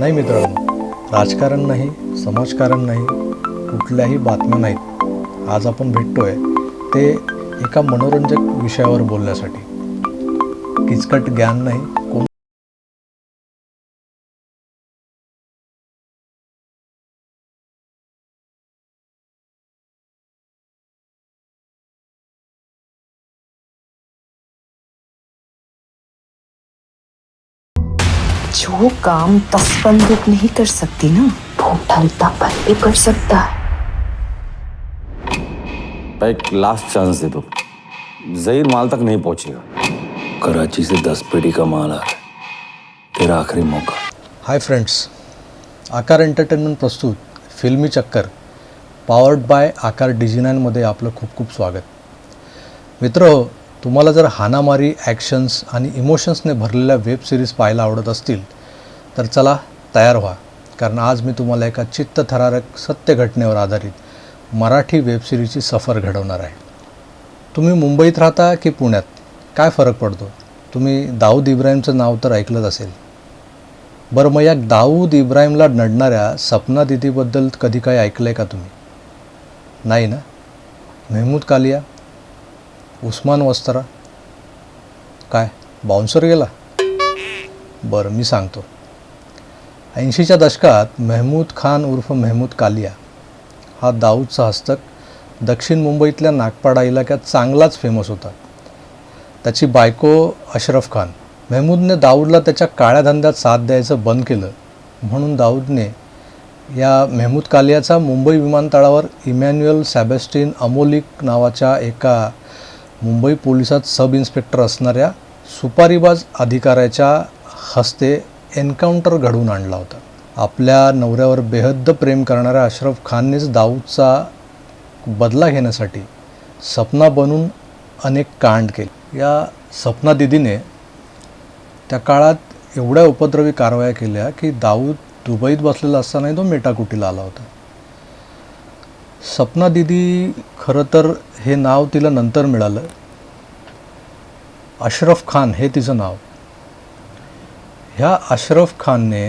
नाही मित्रांनो राजकारण नाही समाजकारण नाही कुठल्याही बातम्या नाहीत. आज आपण भेटतोय ते एका मनोरंजक विषयावर बोलण्यासाठी. किचकट ज्ञान नाही कोण जो काम दस बंदूक नहीं कर सकती ना वो ढलता पल भी कर सकता है। एक लास्ट चांस दे दो। जहीर माल तक नहीं पहुंचेगा। कराची से दस पेटी का माल आ रहा है। तेरा आखिरी मौका। हाय फ्रेंड्स आकार एंटरटेनमेंट प्रस्तुत फिल्मी चक्कर पॉवर्ड बाय आकार डिजिनाईनमध्ये आपलं खूप खूप स्वागत. मित्र तुम्हाला जर हानामारी ॲक्शन्स आणि इमोशन्सने भरलेल्या वेब सिरीज पाहायला आवडत असतील तर चला तयार व्हा. कारण आज मी तुम्हाला एका चित्तथरारक सत्य घटनेवर आधारित मराठी वेबसिरीजची सफर घडवणार आहे. तुम्ही मुंबईत राहता की पुण्यात? काय फरक पडतो? तुम्ही दाऊद इब्राहिमचं नाव तर ऐकलंच असेल. बरं मग या दाऊद इब्राहिमला नडणाऱ्या सपना दिदीबद्दल कधी काही ऐकलं आहे का तुम्ही? नाही ना? मेहमूद कालिया? उस्मान वस्त्रा? काय बाउन्सर गेला? बरं मी सांगतो. ऐंशीच्या दशकात मेहमूद खान उर्फ मेहमूद कालिया हा दाऊदचा हस्तक दक्षिण मुंबईतल्या नागपाडा इलाक्यात चांगलाच फेमस होता. त्याची बायको अशरफ खान. मेहमूदने दाऊदला त्याच्या काळ्या धंद्यात साथ द्यायचं बंद केलं. म्हणून दाऊदने या मेहमूद कालियाचा मुंबई विमानतळावर इमॅन्युअल सॅबेस्टिन अमोलिक नावाच्या एका मुंबई पोलिसात सब इन्स्पेक्टर असणाऱ्या सुपारीबाज अधिकाऱ्याच्या हस्ते एन्काउंटर घडवून आणला होता. आपल्या नवऱ्यावर बेहद्द प्रेम करणाऱ्या अशरफ खाननेच दाऊदचा बदला घेण्यासाठी सपना बनून अनेक कांड केले. या सपना दिदीने त्या काळात एवढ्या उपद्रवी कारवाया केल्या की दाऊद दुबईत बसलेला असतानाही तो मेटाकुटीला आला होता. सपना दिदी खरं तर हे नाव तिला नंतर मिळालं. अशरफ खान हे तिचं नाव. ह्या अशरफ खानने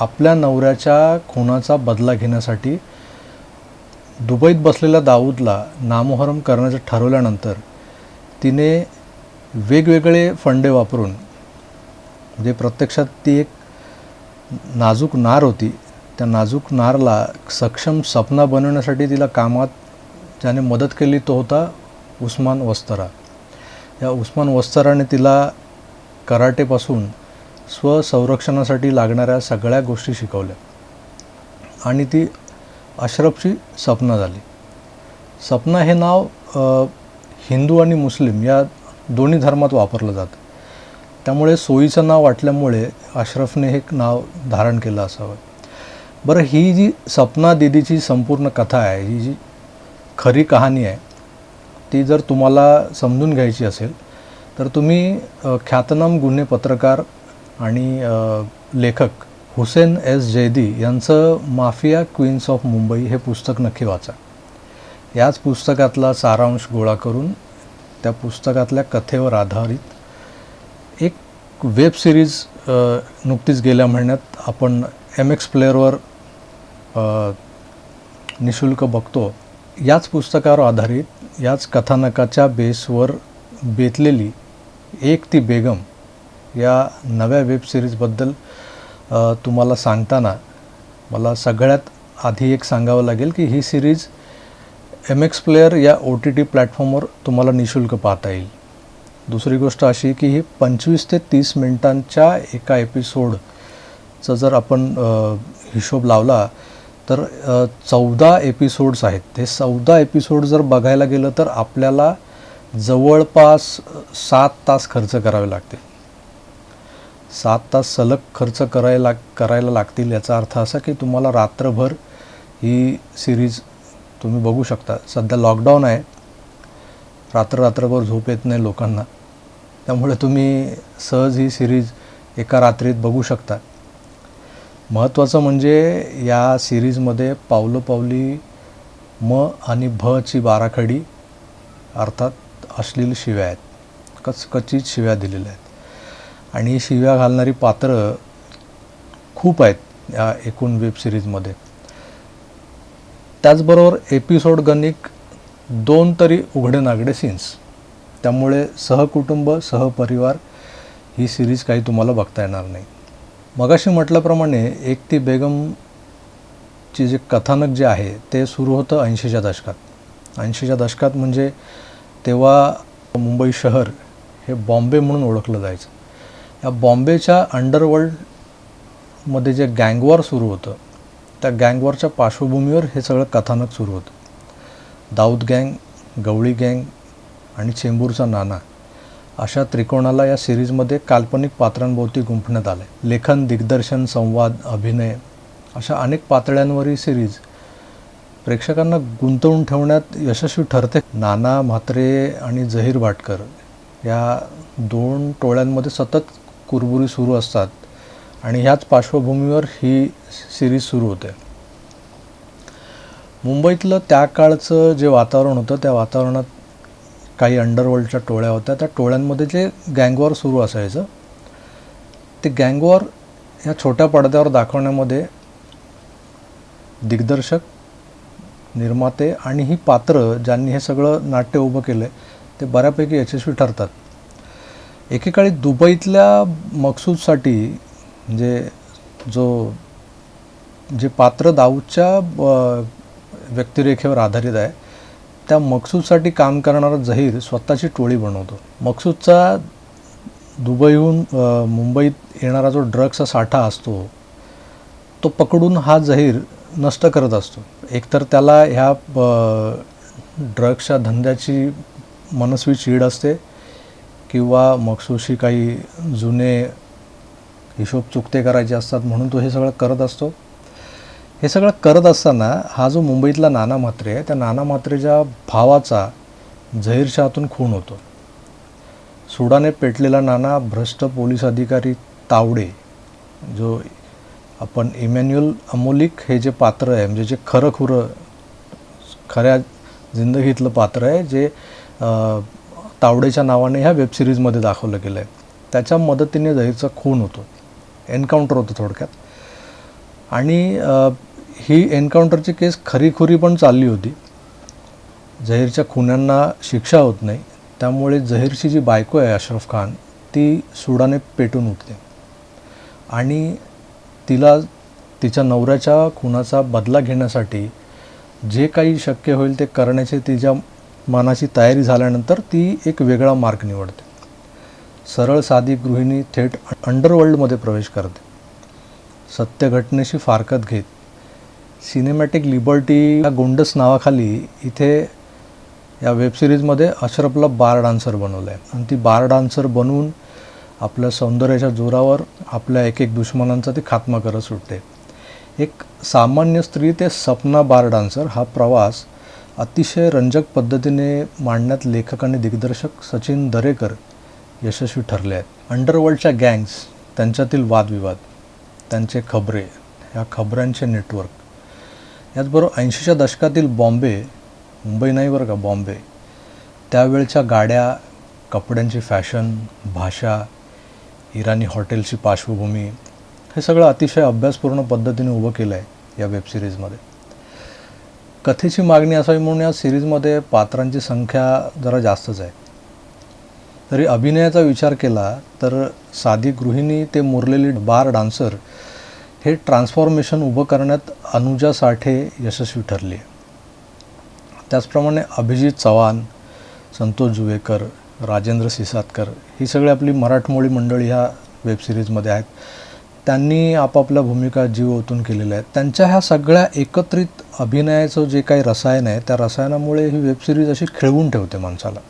आपल्या नवऱ्याच्या खुनाचा बदला घेण्यासाठी दुबईत बसलेल्या दाऊदला नामोहरम करण्याचं ठरवल्यानंतर तिने वेगवेगळे फंडे वापरून म्हणजे प्रत्यक्षात ती एक नाजूक नार होती. त्या नाजूक नारला सक्षम सपना बनवण्यासाठी तिला कामात ज्याने मदत केली तो होता उस्मान वस्तरा. या उस्मान वस्तराने तिला कराटेपासून स्वसंरक्षणासाठी लागणाऱ्या सगळ्या गोष्टी शिकवल्या. आणि ती अशरफची सपना झाली. सपना हे नाव हिंदू आणि मुस्लिम या दोन्ही धर्मात वापरलं जातं. त्यामुळे सोयीचं नाव वाटल्यामुळे अशरफने हे नाव धारण केलं असावं. बरं ही जी सपना दिदीची संपूर्ण कथा आहे ही जी खरी कहाणी आहे ती जर तुम्हाला समजून घ्यायची असेल तर तुम्ही ख्यातनाम गुन्हे पत्रकार आणि लेखक हुसेन एस जैदी यांचं माफिया क्वीन्स ऑफ मुंबई हे पुस्तक नक्की वाचा. याच पुस्तकातला सारांश गोळा करून त्या पुस्तकातल्या कथेवर आधारित एक वेब सिरीज नुकतीच गेल्या महिन्यात आपण एम एक्स प्लेअरवर निशुल्क बघतो. याच पुस्तकावर आधारित याच कथानकाच्या बेसवर बेतलेली एक ती बेगम या नव्या वेब सिरीजबद्दल तुम्हाला सांगताना मला सगळ्यात आधी एक सांगावं लागेल की ही सिरीज एम एक्स प्लेअर या ओ टी टी प्लॅटफॉर्मवर तुम्हाला निशुल्क पाहता येईल. दुसरी गोष्ट अशी की ही पंचवीस ते तीस मिनिटांच्या एका एपिसोडचं जर आपण हिशोब लावला तर चौदा एपिसोड्स आहेत. ते चौदा एपिसोड जर बघायला गेलं तर आपल्याला जवळपास सात तास खर्च करावे लागतील. सात तास सलग खर्च करायला करायला लागतील याचा अर्थ असा की तुम्हाला रात्रभर ही सिरीज तुम्ही बघू शकता. सध्या लॉकडाऊन आहे. रात्र रात्रभर झोप येत नाही लोकांना. त्यामुळे तुम्ही सहज ही सिरीज एका रात्रीत बघू शकता. महत्त्वाचं म्हणजे या सिरीजमध्ये पावलोपावली म आणि भची बाराखडी अर्थात अश्लील शिव्या आहेत. कचकचीत शिव्या दिलेल्या आहेत. आणि शिव्या घालणारी पात्र खूप आहेत या एकूण वेब सिरीजमध्ये. त्याचबरोबर एपिसोड गणिक दोन तरी उघडे नागडे सीन्स त्यामुळे सहकुटुंब सहपरिवार ही सिरीज काही तुम्हाला बघता येणार नाही. मगाशी म्हटल्याप्रमाणे एक ती बेगमची जे कथानक जे आहे ते सुरू होतं ऐंशीच्या दशकात. ऐंशीच्या दशकात म्हणजे तेव्हा मुंबई शहर हे बॉम्बे म्हणून ओळखलं जायचं. या बॉम्बेच्या अंडरवर्ल्डमध्ये जे गँगवॉर सुरू होतं त्या गँगवॉरच्या पार्श्वभूमीवर हे सगळं कथानक सुरू होतं. दाऊद गँग गवळी गँग आणि चेंबूरचा नाना अशा त्रिकोणाला या सिरीजमध्ये काल्पनिक पात्रांभोवती गुंफण्यात आलं. आहे लेखन दिग्दर्शन संवाद अभिनय अशा अनेक पातळ्यांवर ही सिरीज प्रेक्षकांना गुंतवून ठेवण्यात यशस्वी ठरते. नाना म्हात्रे आणि जहीर भाटकर या दोन टोळ्यांमध्ये सतत कुरबुरी सुरू असतात आणि ह्याच पार्श्वभूमीवर ही सिरीज सुरू होते. मुंबईतलं त्या काळचं जे वातावरण होतं त्या वातावरणात काही अंडरवर्ल्डच्या टोळ्या होत्या. त्या टोळ्यांमध्ये जे गँगवॉर सुरू असायचं ते गँगवॉर ह्या छोट्या पडद्यावर दाखवण्यामध्ये दिग्दर्शक निर्माते आणि ही पात्र ज्यांनी हे सगळं नाट्य उभं केलं आहे ते बऱ्यापैकी यशस्वी ठरतात. एकेकाळी दुबईतल्या मकसूदसाठी म्हणजे जो जे पात्र दाऊदच्या व्यक्तिरेखेवर आधारित आहे त्या मकसूदसाठी काम करणारा जहीर स्वतःची टोळी बनवतो. मकसूदचा दुबईहून मुंबईत येणारा जो ड्रग्सचा साठा असतो तो पकडून हा जहीर नष्ट करत असतो. एकतर त्याला ह्या ड्रग्सच्या धंद्याची मनस्वी चीड असते किंवा मगसूशी काही जुने हिशोब चुकते करायचे असतात म्हणून तो हे सगळं करत असतो. हे सगळं करत असताना हा जो मुंबईतला नाना म्हात्रे आहे त्या नाना म्हात्रेच्या भावाचा झहीरशाहतून खून होतो. सुडाने पेटलेला नाना भ्रष्ट पोलीस अधिकारी तावडे जो आपण इमॅन्युअल अमोलिक हे जे पात्र आहे म्हणजे जे खरं खुरं खऱ्या जिंदगीतलं पात्र आहे जे तावडेच्या नावाने ह्या वेबसिरीजमध्ये दाखवलं गेलं आहे त्याच्या मदतीने जहीरचा खून होतो एन्काउंटर होतं थोडक्यात. आणि ही एन्काउंटरची केस खरीखुरी पण चालली होती. जहीरच्या खुन्यांना शिक्षा होत नाही. त्यामुळे जहीरची जी बायको आहे अशरफ खान ती सुडाने पेटून उठते. आणि तिला तिच्या नवऱ्याच्या खुनाचा बदला घेण्यासाठी जे काही शक्य होईल ते करण्याची तिच्या मनाची तयारी झाल्यानंतर ती एक वेगळा मार्ग निवडते. सरळ साधी गृहिणी थेट अंडरवर्ल्डमध्ये प्रवेश करते. सत्यघटनेशी फारकत घेत सिनेमॅटिक लिबर्टी या गोंडस नावाखाली इथे या वेबसिरीजमध्ये अशरफला बार डान्सर बनवलं आहे आणि ती बार डान्सर बनवून आपल्या सौंदर्याच्या जोरावर आपल्या एक एक दुश्मनांचा ती खात्मा करत सुटते. एक सामान्य स्त्री ते सपना बार डान्सर हा प्रवास अतिशय रंजक पद्धतीने मांडण्यात लेखक आणि दिग्दर्शक सचिन दरेकर यशस्वी ठरले आहेत. अंडरवर्ल्डच्या गँग्स त्यांच्यातील वादविवाद त्यांचे खबरे ह्या खबऱ्यांचे नेटवर्क याचबरोबर ऐंशीच्या दशकातील बॉम्बे मुंबई नाही बरं का बॉम्बे. त्यावेळच्या गाड्या कपड्यांची फॅशन भाषा इराणी हॉटेलची पार्श्वभूमी हे सगळं अतिशय अभ्यासपूर्ण पद्धतीने उभं केलं आहे या वेबसिरीजमध्ये कथेची मागणी असावी म्हणून या सिरीजमध्ये पात्रांची संख्या जरा जास्तच आहे. तरी अभिनयाचा विचार केला तर साधी गृहिणी ते मुरलेली बार डान्सर हे ट्रान्सफॉर्मेशन उभं करण्यात अनुजा साठे यशस्वी ठरली. आहे त्याचप्रमाणे अभिजित चव्हाण संतोष जुवेकर राजेंद्र सिसातकर ही सगळी आपली मराठमोळी मंडळी ह्या वेबसिरीजमध्ये आहेत. त्यांनी आपापल्या भूमिका जीव ओतून केलेल्या आहेत. त्यांच्या ह्या सगळ्या एकत्रित अभिनयाचं जे काही रसायन आहे त्या रसायनामुळे ही वेबसिरीज अशी खिळवून ठेवते माणसाला.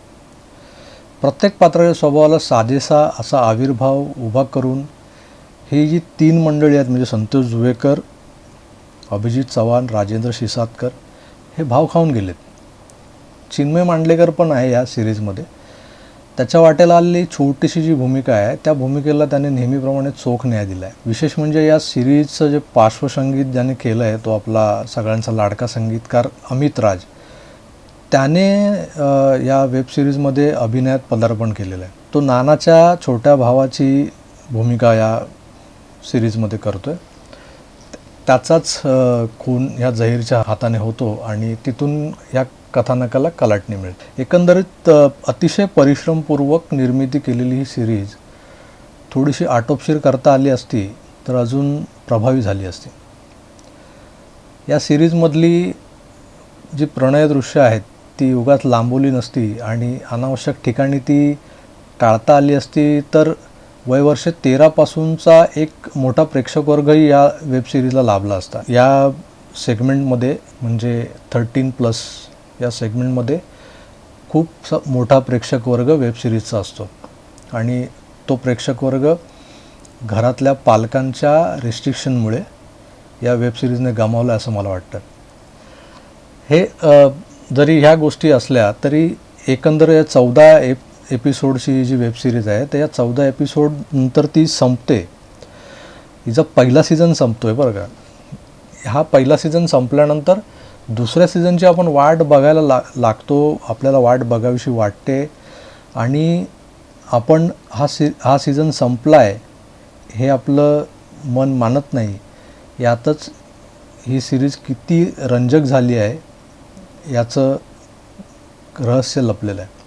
प्रत्येक पात्राच्या स्वभावाला साजेसा असा आविर्भाव उभा करून ही जी तीन मंडळी आहेत म्हणजे संतोष जुवेकर अभिजित चव्हाण राजेंद्र शिसातकर हे भाव खाऊन गेलेत. चिन्मय मांडलेकर पण आहे या सिरीजमध्ये त्याच्या वाट्याला आलेली छोटीशी जी भूमिका आहे त्या भूमिकेला त्याने नेहमीप्रमाणे चोख न्याय दिला आहे. विशेष म्हणजे या सिरीजचं जे पार्श्वसंगीत ज्याने केलं आहे तो आपला सगळ्यांचा लाडका संगीतकार अमित राज त्याने या वेब सिरीजमध्ये अभिनयात पदार्पण केलेलं आहे. तो नानाच्या छोट्या भावाची भूमिका या सिरीजमध्ये करतो आहे त्याचाच खून ह्या जहीरच्या हाताने होतो आणि तिथून ह्या कथानकाला कलाटणी मिळते. एकंदरीत अतिशय परिश्रमपूर्वक निर्मिती केलेली ही सिरीज थोडीशी आटोपशीर करता आली असती तर अजून प्रभावी झाली असती. या सिरीजमधली जी प्रणय दृश्य आहेत ती उगाच लांबवली नसती आणि अनावश्यक ठिकाणी ती टाळता आली असती तर वयवर्ष तेरापासूनचा एक मोठा प्रेक्षकवर्गही या वेबसिरीजला लाभला असता. या सेगमेंटमध्ये म्हणजे थर्टीन प्लस या सेगमेंटमध्ये खूप स मोठा प्रेक्षकवर्ग वेबसिरीजचा असतो. आणि तो प्रेक्षकवर्ग घरातल्या पालकांच्या रिस्ट्रिक्शनमुळे या वेबसिरीजने गमावलं असं मला वाटतं. हे जरी ह्या गोष्टी असल्या तरी एकंदर या चौदा एप एपिसोडची जी वेबसिरीज आहे तर या चौदा एपिसोड नंतर ती संपते. हिचा पहिला सीझन संपतो आहे बरं का. हा पहिला सीझन संपल्यानंतर दुसऱ्या सीझनची आपण वाट बघायला ला लागतो आपल्याला वाट बघावीशी वाटते. आणि आपण हा सी हा सीझन संपला आहे हे आपलं मन मानत नाही. यातच ही सिरीज किती रंजक झाली आहे याचं रहस्य लपलेलं आहे.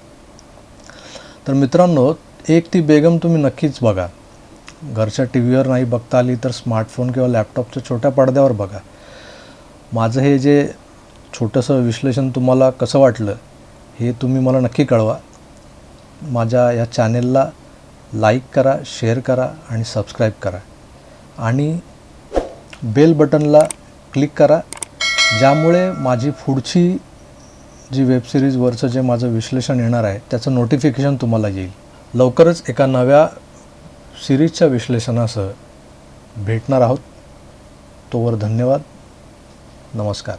तर मित्रांनो एक ती बेगम तुम्ही नक्कीच बघा. घरच्या टी व्हीवर नाही बघता आली तर स्मार्टफोन किंवा लॅपटॉपच्या छोट्या पडद्यावर बघा. माझं हे जे छोटंसं विश्लेषण तुम्हाला कसं वाटलं हे तुम्ही मला नक्की कळवा. माझ्या या चॅनेलला लाईक करा शेअर करा आणि सबस्क्राईब करा. आणि बेल बटनला क्लिक करा ज्यामुळे माझी पुढची जी वेबसिरीजवरचं जे माझं विश्लेषण येणार आहे त्याचं नोटिफिकेशन तुम्हाला येईल. लवकरच एका नव्या सिरीजच्या विश्लेषणासह भेटणार आहोत. तोवर धन्यवाद. नमस्कार.